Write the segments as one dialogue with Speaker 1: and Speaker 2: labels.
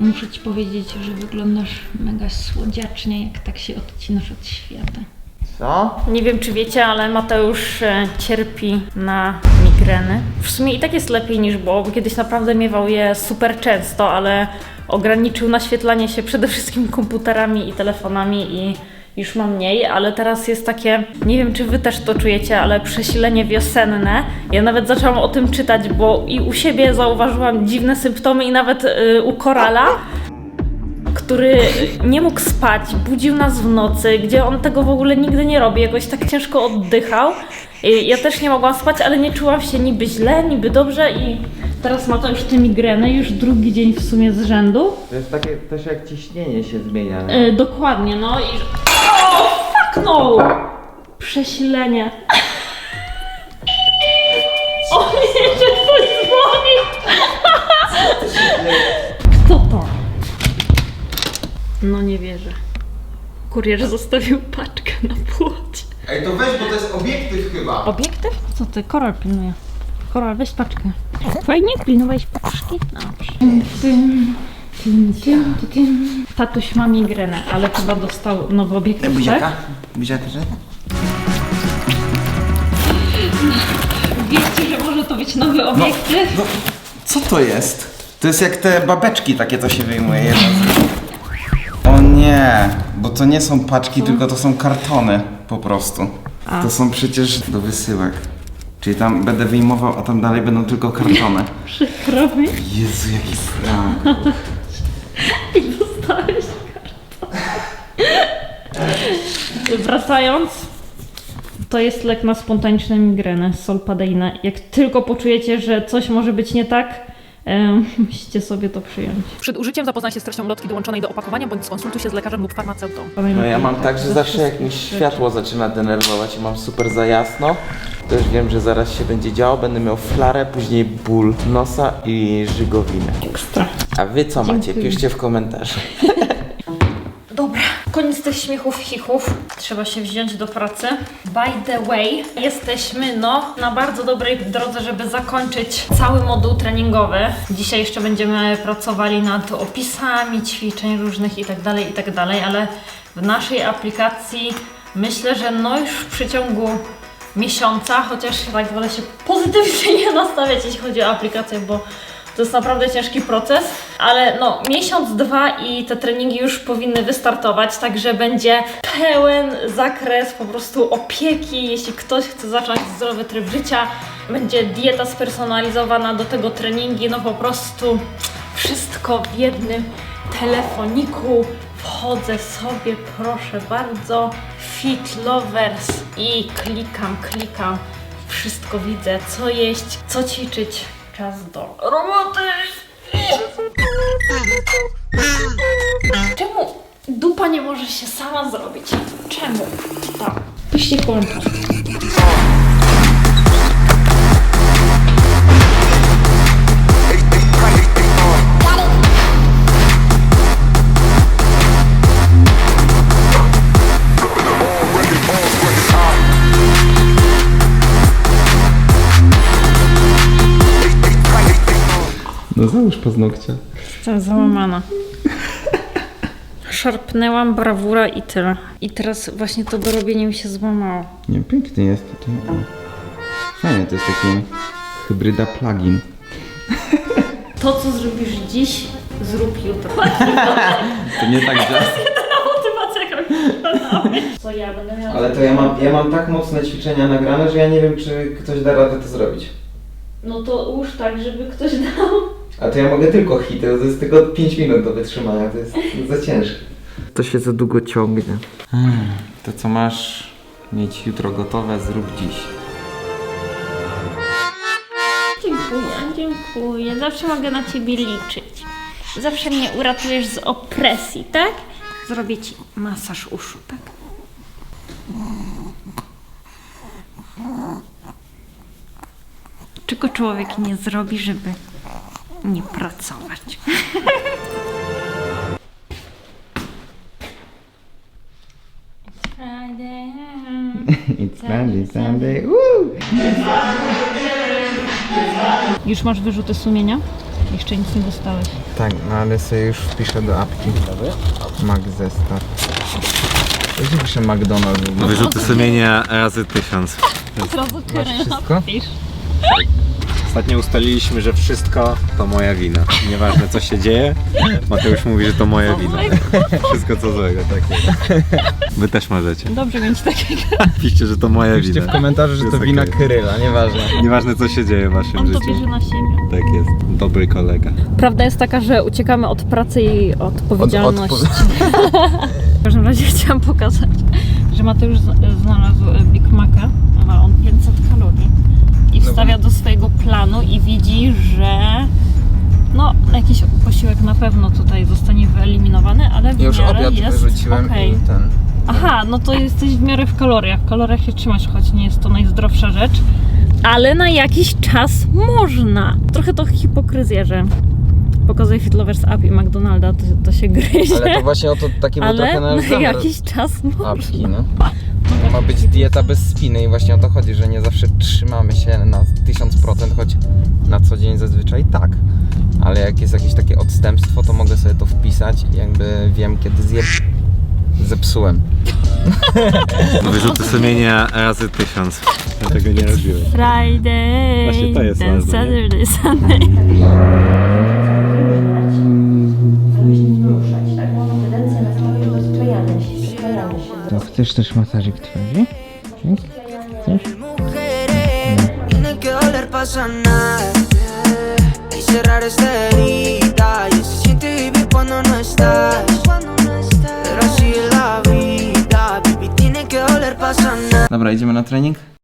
Speaker 1: Muszę ci powiedzieć, że wyglądasz mega słodziacznie, jak tak się odcinasz od świata.
Speaker 2: Co?
Speaker 1: Nie wiem, czy wiecie, ale Mateusz e, cierpi na migreny. W sumie i tak jest lepiej niż było, bo kiedyś naprawdę miewał je super często, ale ograniczył naświetlanie się przede wszystkim komputerami i telefonami i już ma mniej, ale teraz jest takie, nie wiem czy wy też to czujecie, ale przesilenie wiosenne. Ja nawet zaczęłam o tym czytać, bo i u siebie zauważyłam dziwne symptomy i nawet y, u Korala który nie mógł spać, budził nas w nocy, gdzie on tego w ogóle nigdy nie robi, jakoś tak ciężko oddychał. I ja też nie mogłam spać, ale nie czułam się niby źle, niby dobrze i teraz ma to już te migreny, już drugi dzień w sumie z rzędu.
Speaker 2: To jest takie też jak ciśnienie się zmienia. nie?
Speaker 1: E, dokładnie, no i... O, fuck no! Przesilenie. O nie, że ktoś dzwoni! Kto to? No nie wierzę. Kurier zostawił paczkę na płocie.
Speaker 2: Ej, to weź, bo to jest obiektyw chyba.
Speaker 1: Obiektyw? Co ty? Koral pilnuje. Koral, weź paczkę. Fajnie, pilnowałeś paczki? Dobrze. Tym. Tatuś ma migrenę, ale chyba dostał nowy
Speaker 2: Buziaka?
Speaker 1: tak?
Speaker 2: Buziaka, że?
Speaker 1: Wiecie, że może to być nowy obiektyw?
Speaker 2: No, co to jest? To jest jak te babeczki takie, co się wyjmuje. z- O nie, bo to nie są paczki, tylko to są kartony po prostu. To są przecież do wysyłek. Czyli tam będę wyjmował, a tam dalej będą tylko kartony.
Speaker 1: Przykro mi.
Speaker 2: Jezu, jaki prank.
Speaker 1: I dostałeś kartę. Wracając, to jest lek na spontaniczne migreny, solpadeina. Jak tylko poczujecie, że coś może być nie tak, musicie sobie to przyjąć.
Speaker 3: Przed użyciem zapoznaj się z treścią ulotki dołączonej do opakowania bądź skonsultuj się z lekarzem lub farmaceutą.
Speaker 2: No ja mam tak, że zawsze jak mi światło zaczyna denerwować i mam super za jasno, to już wiem, że zaraz się będzie działo, będę miał flarę, później ból nosa i żygowinę.
Speaker 1: Ekstra.
Speaker 2: A wy co macie?
Speaker 1: Dziękuję.
Speaker 2: Piszcie w komentarzu.
Speaker 1: Dobra, koniec tych śmiechów, chichów. Trzeba się wziąć do pracy. By the way, jesteśmy no na bardzo dobrej drodze, żeby zakończyć cały moduł treningowy. Dzisiaj jeszcze będziemy pracowali nad opisami ćwiczeń różnych i tak dalej, i tak ale w naszej aplikacji myślę, że no już w przeciągu miesiąca, chociaż tak wolę się pozytywnie nie nastawiać, jeśli chodzi o aplikację, bo to jest naprawdę ciężki proces, ale no miesiąc, dwa i te treningi już powinny wystartować, także będzie pełen zakres po prostu opieki, jeśli ktoś chce zacząć zdrowy tryb życia, będzie dieta spersonalizowana, do tego treningi, no po prostu wszystko w jednym telefoniku. Wchodzę sobie, proszę bardzo, Fit Lovers i klikam, klikam, wszystko widzę, co jeść, co ćwiczyć. Czas do roboty! Czemu dupa nie może się sama zrobić? Czemu? Tak. Piszcie komentarz.
Speaker 2: Załóż paznokcia.
Speaker 1: Jestem załamana. Szarpnęłam brawura i tyle. I teraz właśnie to dorobienie mi się złamało.
Speaker 2: Nie, piękny jest tutaj. Fajnie, to jest taki hybryda plugin.
Speaker 1: To, co zrobisz dziś, zrób jutro.
Speaker 2: To nie tak
Speaker 1: krokodylowa. Co ja będę miała?
Speaker 2: Ale to ja mam, ja mam tak mocne ćwiczenia nagrane, że ja nie wiem, czy ktoś da radę to zrobić.
Speaker 1: No to ułóż tak, żeby ktoś dał.
Speaker 2: A to ja mogę tylko hity, to jest tylko 5 minut do wytrzymania, to jest za ciężkie. To się za długo ciągnie. To co masz mieć jutro gotowe, zrób dziś.
Speaker 1: Dziękuję, dziękuję. Zawsze mogę na ciebie liczyć. Zawsze mnie uratujesz z opresji, tak? Zrobię ci masaż uszu, tak? Czego człowiek nie zrobi, żeby nie pracować? Friday.
Speaker 2: It's Sunday, Sunday, woo!
Speaker 1: Już masz wyrzuty sumienia? Jeszcze nic nie dostałeś.
Speaker 2: Tak, no ale sobie już wpiszę do apki. Mac zestaw. Piszę McDonald's?
Speaker 4: Wyrzuty sumienia razy tysiąc.
Speaker 1: Od razu
Speaker 2: wszystko?
Speaker 4: Ostatnio ustaliliśmy, że wszystko to moja wina. Nieważne co się dzieje, Mateusz mówi, że to moja wina. Wszystko co złego, tak jest. Wy też możecie.
Speaker 1: Dobrze mieć takiego.
Speaker 4: Piszcie, że to moja
Speaker 2: Piszcie w
Speaker 4: wina.
Speaker 2: komentarzu, że
Speaker 4: Jest
Speaker 2: to wina
Speaker 4: okej.
Speaker 2: Kryla, nieważne.
Speaker 4: Nieważne co się dzieje w waszym
Speaker 1: On to
Speaker 4: życiu.
Speaker 1: bierze na siebie.
Speaker 4: Tak jest. Dobry kolega.
Speaker 1: Prawda jest taka, że uciekamy od pracy i odpowiedzialności.
Speaker 2: Od-
Speaker 1: W każdym razie chciałam pokazać, że Mateusz znalazł Big Maca. Ma on 500 kalorii. I wstawia do swojego planu i widzi, że no jakiś posiłek na pewno tutaj zostanie wyeliminowany, ale w
Speaker 2: Już
Speaker 1: miarę
Speaker 2: obiad
Speaker 1: jest
Speaker 2: wyrzuciłem
Speaker 1: okej.
Speaker 2: i ten.
Speaker 1: Aha, no to jesteś w miarę w kaloriach. W kaloriach się trzymasz, choć nie jest to najzdrowsza rzecz. Ale na jakiś czas można. Trochę to hipokryzja, że pokazuje Fit Lovers App i McDonalda, to, to się gryzie.
Speaker 2: Ale to właśnie o to taki był
Speaker 1: Ale na
Speaker 2: zamiar
Speaker 1: jakiś czas można.
Speaker 2: apki, no. Ma być dieta bez spiny i właśnie o to chodzi, że nie zawsze trzymamy się na 1000%, choć na co dzień zazwyczaj tak. Ale jak jest jakieś takie odstępstwo, to mogę sobie to wpisać i jakby wiem kiedy zje... zepsułem.
Speaker 4: Wyrzuty sumienia razy tysiąc. Ja tego nie robiłem.
Speaker 1: Friday,
Speaker 4: Właśnie to jest
Speaker 1: then
Speaker 4: ważne, nie?
Speaker 1: Saturday, Sunday.
Speaker 5: Tiene que doler pa sanar
Speaker 2: Dobra, idziemy na trening?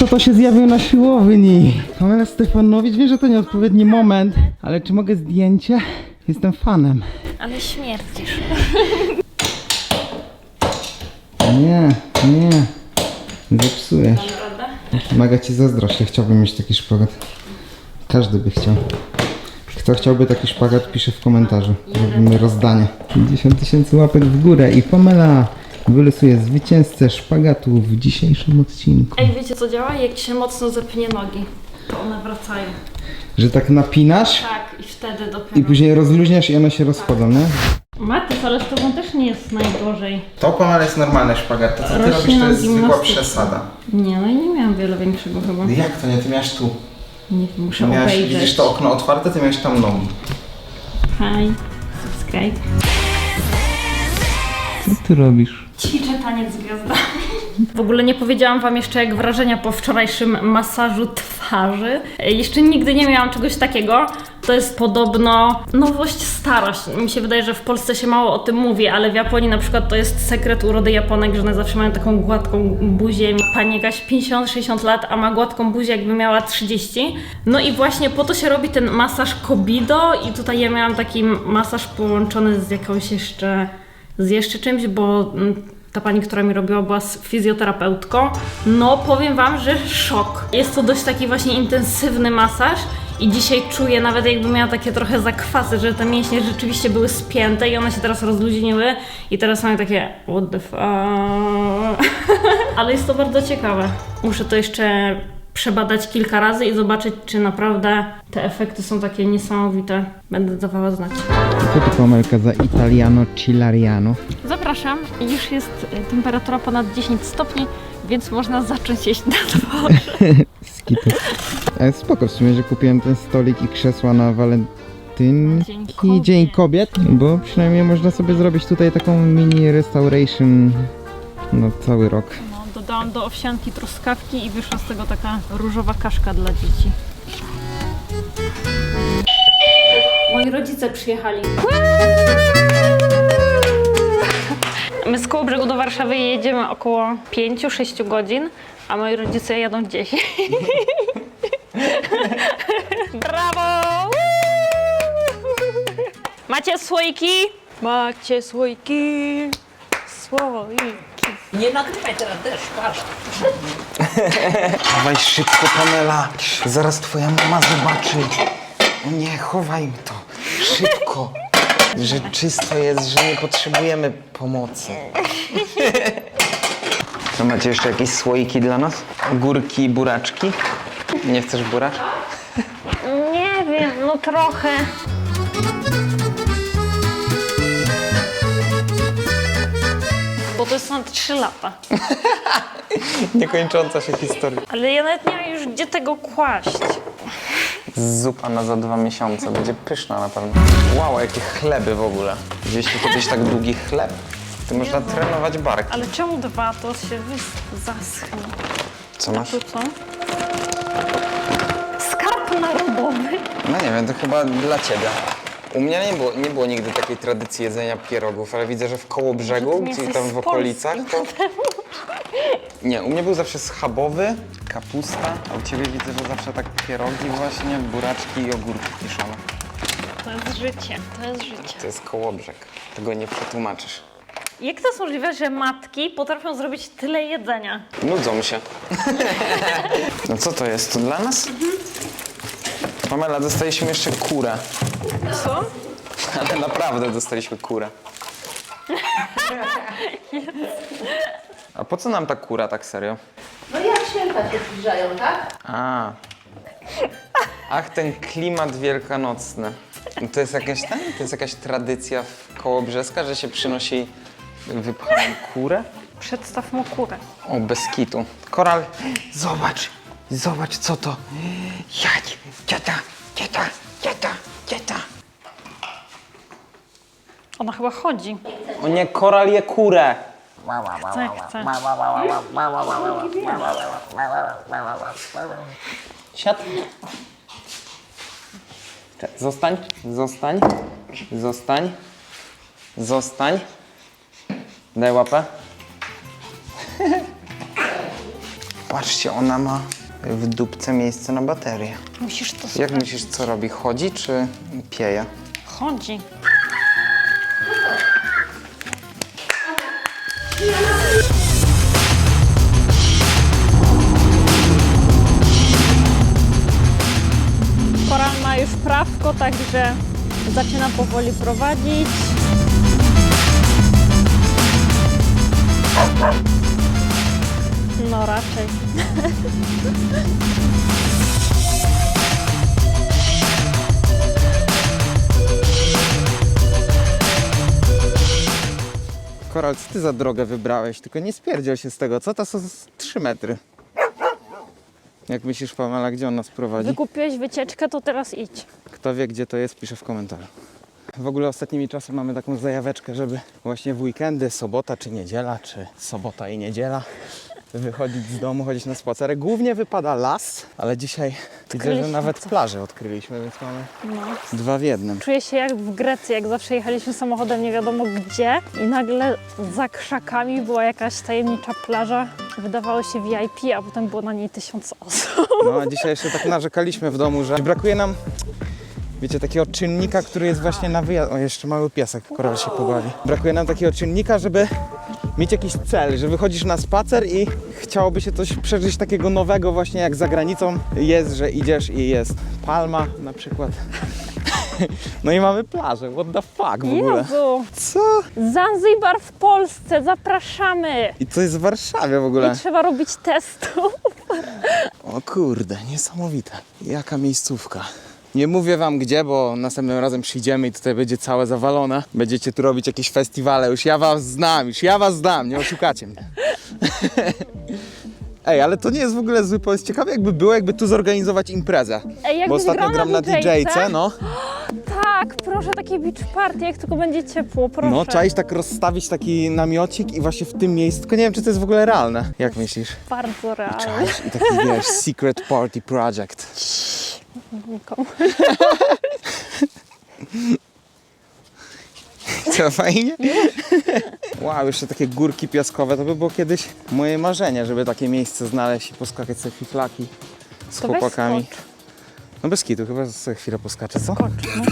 Speaker 2: Kto to się zjawił na siłowni? Pamela Stefanowicz, wiem, że to nieodpowiedni moment, ale czy mogę zdjęcie? Jestem fanem.
Speaker 1: Ale śmierdzisz.
Speaker 2: Nie, nie. Zepsujesz. Maga ci zazdroszczę, chciałbym mieć taki szpagat. Każdy by chciał. Kto chciałby taki szpagat, pisze w komentarzu. Robimy rozdanie. 50 tysięcy łapek w górę i Pamela wylosuje zwycięzcę szpagatu w dzisiejszym odcinku.
Speaker 1: Ej, wiecie co działa? Jak się mocno zepnie nogi, to one wracają.
Speaker 2: Że tak napinasz
Speaker 1: Tak, i wtedy dopiero.
Speaker 2: i później rozluźniasz i one się rozchodzą, nie?
Speaker 1: Matys, ale z tobą też nie jest najgorzej.
Speaker 2: To Pamela jest normalny szpagat. To co ty
Speaker 1: Rośnie
Speaker 2: robisz to
Speaker 1: nam
Speaker 2: jest zwykła
Speaker 1: gimnastyka.
Speaker 2: przesada.
Speaker 1: Nie, no i nie miałam wiele większego chyba.
Speaker 2: Jak to nie? Ty miałeś tu.
Speaker 1: Nie wiem, muszę
Speaker 2: Miałeś,
Speaker 1: obejrzeć.
Speaker 2: widzisz to okno otwarte, ty miałeś tam nogi.
Speaker 1: Hi, subscribe.
Speaker 2: Co ty robisz?
Speaker 1: Ćwiczę taniec z gwiazdami. W ogóle nie powiedziałam wam jeszcze jak wrażenia po wczorajszym masażu twarzy. Jeszcze nigdy nie miałam czegoś takiego. To jest podobno nowość stara. Mi się wydaje, że w Polsce się mało o tym mówi, ale w Japonii na przykład to jest sekret urody Japonek, że one zawsze mają taką gładką buzię. Pani jakaś 50-60 lat, a ma gładką buzię jakby miała 30. No i właśnie po to się robi ten masaż Kobido i tutaj ja miałam taki masaż połączony z jakąś jeszcze z jeszcze czymś, bo mm, ta pani, która mi robiła, była fizjoterapeutką. No, powiem Wam, że szok. Jest to dość taki właśnie intensywny masaż. I dzisiaj czuję, nawet jakby miała takie trochę zakwasy, że te mięśnie rzeczywiście były spięte i one się teraz rozluźniły i teraz mają takie what the fuck. Ale jest to bardzo ciekawe. Muszę to jeszcze przebadać kilka razy i zobaczyć, czy naprawdę te efekty są takie niesamowite. Będę dawała znać.
Speaker 2: Co Pamelka za Italiano Cillariano?
Speaker 1: Zapraszam. Już jest e, temperatura ponad 10 stopni, więc można zacząć jeść na dworze.
Speaker 2: Skitu. Ale spoko w sumie, że kupiłem ten stolik i krzesła na walentynki,
Speaker 1: Dzień Kobiet.
Speaker 2: Dzień Kobiet, bo przynajmniej można sobie zrobić tutaj taką mini restoration na cały rok.
Speaker 1: No, dodałam do owsianki truskawki i wyszła z tego taka różowa kaszka dla dzieci. Moi rodzice przyjechali. My z Kołobrzegu do Warszawy jedziemy około 5-6 godzin, a moi rodzice jadą 10. Brawo! Macie słoiki? Macie słoiki? Słoiki.
Speaker 3: Nie nagrywaj teraz też, patrz.
Speaker 2: Dawaj szybko, Pamela. Zaraz twoja mama zobaczy. Nie, chowaj to. Szybko. Że czysto jest, że nie potrzebujemy pomocy. Co, macie jeszcze jakieś słoiki dla nas? Górki, buraczki? Nie chcesz buracz?
Speaker 1: Nie wiem, no trochę. Bo to jest na 3 lata.
Speaker 2: Niekończąca się historia.
Speaker 1: Ale ja nawet nie mam już gdzie tego kłaść.
Speaker 2: Zupa na za dwa miesiące. Będzie pyszna na pewno. Wow, jakie chleby w ogóle. Widzieliście kiedyś tak długi chleb? Ty można trenować barki.
Speaker 1: Ale czemu dwa? To się wys- zaschnie.
Speaker 2: Co masz?
Speaker 1: Tu co? Skarb narodowy.
Speaker 2: No nie wiem, to chyba dla ciebie. U mnie nie było, nie było nigdy takiej tradycji jedzenia pierogów, ale widzę, że w koło brzegu,
Speaker 1: nie
Speaker 2: czyli
Speaker 1: jesteś
Speaker 2: tam w
Speaker 1: z Polski,
Speaker 2: to... Nie, u mnie był zawsze schabowy, kapusta, a u ciebie widzę, że zawsze tak pierogi właśnie, buraczki i ogórki kiszone.
Speaker 1: To jest życie, to jest życie.
Speaker 2: To jest kołobrzeg. Tego nie przetłumaczysz.
Speaker 1: Jak to jest możliwe, że matki potrafią zrobić tyle jedzenia?
Speaker 2: Nudzą się. No co to jest? To dla nas? Pamela, dostaliśmy jeszcze kurę.
Speaker 1: Co?
Speaker 2: Ale naprawdę dostaliśmy kurę. A po co nam ta kura tak serio?
Speaker 6: No jak święta się zbliżają, tak?
Speaker 2: A. Ach, ten klimat wielkanocny. To jest jakaś ten? To jest jakaś tradycja w koło Brzeska, że się przynosi wypchaną kurę?
Speaker 1: Przedstaw mu kurę.
Speaker 2: O, bez kitu. Koral, zobacz, zobacz co to. Jadź, cieta, cieta, cieta, cieta.
Speaker 1: Ona chyba chodzi.
Speaker 2: O nie, koral je kurę.
Speaker 1: Chce, chce.
Speaker 2: Siad. Zostań, zostań, zostań, zostań. Daj łapę. Patrzcie, ona ma w dupce miejsce na baterię.
Speaker 1: Musisz to
Speaker 2: Jak
Speaker 1: sprawdzić.
Speaker 2: myślisz, co robi? Chodzi czy pieje?
Speaker 1: Chodzi. Prawko, także zaczyna powoli prowadzić. No raczej.
Speaker 2: Koral, co ty za drogę wybrałeś? Tylko nie spierdziel się z tego, co to są 3 metry? Jak myślisz, Pamela, gdzie on nas prowadzi?
Speaker 1: Wykupiłeś wycieczkę, to teraz idź.
Speaker 2: Kto wie, gdzie to jest, pisze w komentarzu. W ogóle ostatnimi czasy mamy taką zajaweczkę, żeby właśnie w weekendy, sobota czy niedziela, czy sobota i niedziela wychodzić z domu, chodzić na spacerek. Głównie wypada las, ale dzisiaj widzę, że nawet
Speaker 1: coś.
Speaker 2: plażę odkryliśmy, więc mamy
Speaker 1: No.
Speaker 2: dwa w jednym.
Speaker 1: Czuję się jak w Grecji, jak zawsze jechaliśmy samochodem nie wiadomo gdzie i nagle za krzakami była jakaś tajemnicza plaża. Wydawało się VIP, a potem było na niej tysiąc osób.
Speaker 2: No a dzisiaj jeszcze tak narzekaliśmy w domu, że brakuje nam, wiecie, takiego czynnika, który jest właśnie na wyjazd. O, jeszcze mały piesek, koral się pobawi. Brakuje nam takiego czynnika, żeby mieć jakiś cel, że wychodzisz na spacer i chciałoby się coś przeżyć takiego nowego właśnie jak za granicą jest, że idziesz i jest palma na przykład. No i mamy plażę, what the fuck w ogóle.
Speaker 1: Jezu!
Speaker 2: Co?
Speaker 1: Zanzibar w Polsce, zapraszamy!
Speaker 2: I to jest w Warszawie w ogóle.
Speaker 1: Nie trzeba robić testu.
Speaker 2: O kurde, niesamowite. Jaka miejscówka. Nie mówię wam gdzie, bo następnym razem przyjdziemy i tutaj będzie całe zawalone. Będziecie tu robić jakieś festiwale. Już ja was znam, już ja was znam, nie oszukacie mnie. Ej, ale to nie jest w ogóle zły pomysł. Ciekawe jakby było, jakby tu zorganizować imprezę.
Speaker 1: Ej, jakbyś
Speaker 2: Bo ostatnio
Speaker 1: grał na
Speaker 2: gram na
Speaker 1: DJ-ce?
Speaker 2: DJ-ce, no.
Speaker 1: Tak, proszę, takie beach party, jak tylko będzie ciepło, proszę.
Speaker 2: No, czaić tak rozstawić taki namiocik i właśnie w tym miejscu, tylko nie wiem, czy to jest w ogóle realne. Jak myślisz?
Speaker 1: Bardzo realne.
Speaker 2: Czaisz? I taki, wiesz, secret party project.
Speaker 1: Nikomu.
Speaker 2: Co, fajnie? Wow, jeszcze takie górki piaskowe, to by było kiedyś moje marzenie, żeby takie miejsce znaleźć i poskakać sobie fiflaki z
Speaker 1: To weź
Speaker 2: chłopakami.
Speaker 1: skocz.
Speaker 2: No bez kitu, chyba sobie chwilę poskaczę, co?
Speaker 1: Skocz, no.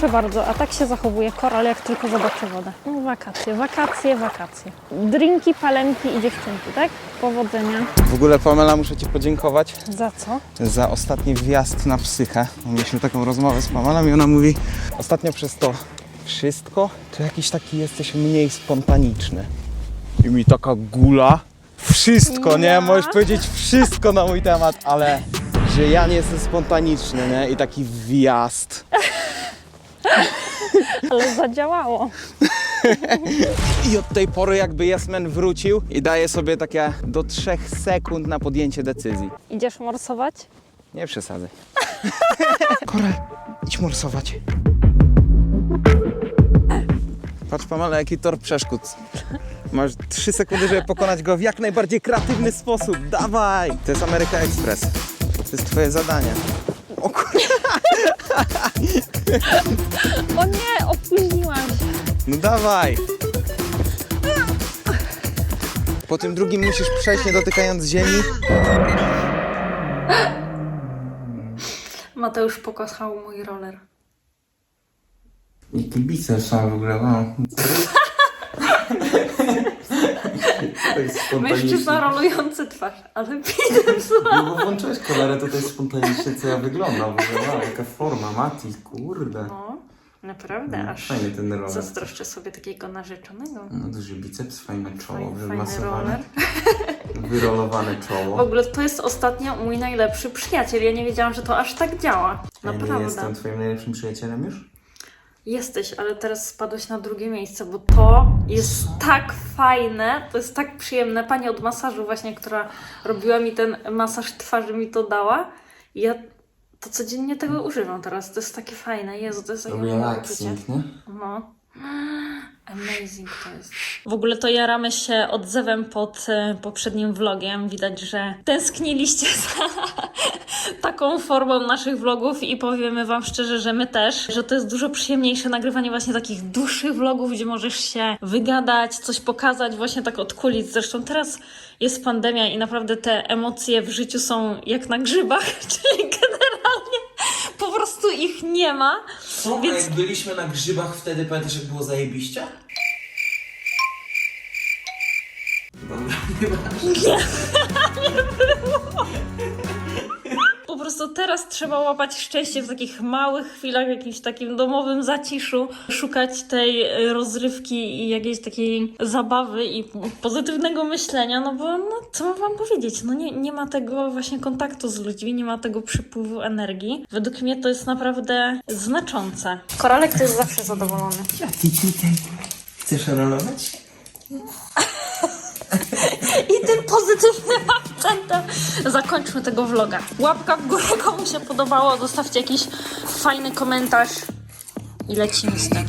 Speaker 1: Proszę bardzo, a tak się zachowuje koral, jak tylko zobaczy wodę. No, wakacje, wakacje, wakacje. Drinki, palemki i dziewczynki, tak? Powodzenia.
Speaker 2: W ogóle Pamela muszę Ci podziękować
Speaker 1: Za co?
Speaker 2: za ostatni wjazd na psychę. Mieliśmy taką rozmowę z Pamelą i ona mówi ostatnio przez to wszystko, to jakiś taki jesteś mniej spontaniczny. I mi taka gula. Wszystko, nie?
Speaker 1: Ja?
Speaker 2: Możesz powiedzieć wszystko na mój temat, ale że ja nie jestem spontaniczny, nie? I taki wjazd.
Speaker 1: Ale zadziałało.
Speaker 2: I od tej pory jakby Jesmen wrócił i daje sobie takie do trzech sekund na podjęcie decyzji.
Speaker 1: Idziesz morsować?
Speaker 2: Nie przesadzaj. Koral, idź morsować. Patrz Pamela, jaki tor przeszkód. Masz trzy sekundy, żeby pokonać go w jak najbardziej kreatywny sposób. Dawaj! To jest Ameryka Express. To jest twoje zadanie. O.
Speaker 1: O nie, opóźniłam się.
Speaker 2: No dawaj! Po tym drugim musisz przejść nie dotykając ziemi.
Speaker 1: Mateusz pokochał mój roller.
Speaker 2: Jaki biceps mam w ogóle, mam.
Speaker 1: Mężczyzna rolujący twarz, ale biceps
Speaker 7: No bo włączyłeś kamerę, to to jest spontanicznie, co ja wyglądam. Wow, jaka forma, Mati, kurde.
Speaker 1: No, naprawdę, aż
Speaker 7: Fajny ten roller.
Speaker 1: zazdroszczę sobie takiego narzeczonego.
Speaker 7: No duży biceps, fajne czoło,
Speaker 1: Fajny, fajny
Speaker 7: wymasowane,
Speaker 1: roller.
Speaker 7: wyrolowane
Speaker 1: W
Speaker 7: czoło.
Speaker 1: ogóle to jest ostatnio mój najlepszy przyjaciel. Ja nie wiedziałam, że to aż tak działa.
Speaker 7: Ja nie
Speaker 1: Naprawdę.
Speaker 7: jestem twoim najlepszym przyjacielem już?
Speaker 1: Jesteś, ale teraz spadłeś na drugie miejsce, bo to jest tak fajne, to jest tak przyjemne. Pani od masażu właśnie, która robiła mi ten masaż twarzy, mi to dała. I ja to codziennie tego używam teraz. To jest takie fajne. Jezu, to jest takie miłe uczucie.
Speaker 7: Relaxing, nie?
Speaker 1: No. Amazing to jest. W ogóle to jaramy się odzewem pod e, poprzednim vlogiem. Widać, że tęskniliście za taką formą naszych vlogów i powiemy Wam szczerze, że my też, że to jest dużo przyjemniejsze nagrywanie właśnie takich dłuższych vlogów, gdzie możesz się wygadać, coś pokazać, właśnie tak od kulis. Zresztą teraz jest pandemia i naprawdę te emocje w życiu są jak na grzybach, czyli generalnie po prostu ich nie ma.
Speaker 7: Co?
Speaker 1: Więc-
Speaker 7: Jak byliśmy na grzybach wtedy, pamiętasz jak było zajebiście? Dobra,
Speaker 1: Po prostu teraz trzeba łapać szczęście w takich małych chwilach, w jakimś takim domowym zaciszu, szukać tej e, rozrywki i jakiejś takiej zabawy i pozytywnego myślenia, no bo no, co mam wam powiedzieć, no nie, nie ma tego właśnie kontaktu z ludźmi, nie ma tego przypływu energii. Według mnie to jest naprawdę znaczące. Koralek to jest zawsze zadowolony.
Speaker 7: Chcesz rolować?
Speaker 1: I tym pozytywnym zakończmy tego vloga. Łapka w górę, komu się podobało, zostawcie jakiś fajny komentarz i lecimy z tym.